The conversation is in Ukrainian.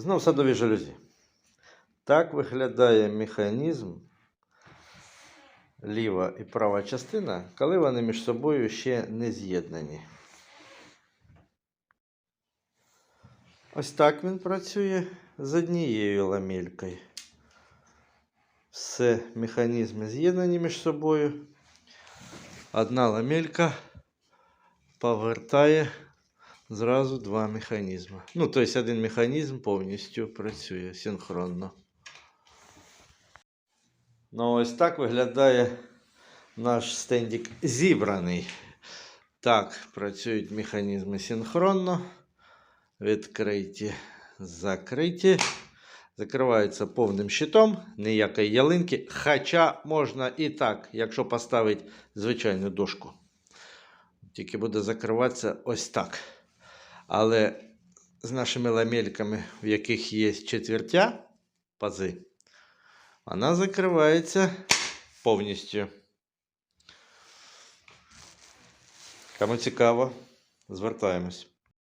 Знов садові жалюзі. Так виглядає механізм ліва і права частина, коли вони між собою ще не з'єднані. Ось так він працює з однією ламелькою. Все механізми з'єднані між собою. Одна ламелька повертає зразу два механізми. Ну, тобто один механізм повністю працює синхронно. Ну, ось так виглядає наш стендик зібраний. Так, працюють механізми синхронно. Відкриті, закриті. Закриваються повним щитом, ніякої ялинки. Хоча можна і так, якщо поставити звичайну дошку. Тільки буде закриватися ось так. Але з нашими ламельками, в яких є четвертя пази, вона закривається повністю. Кому цікаво, звертаємось.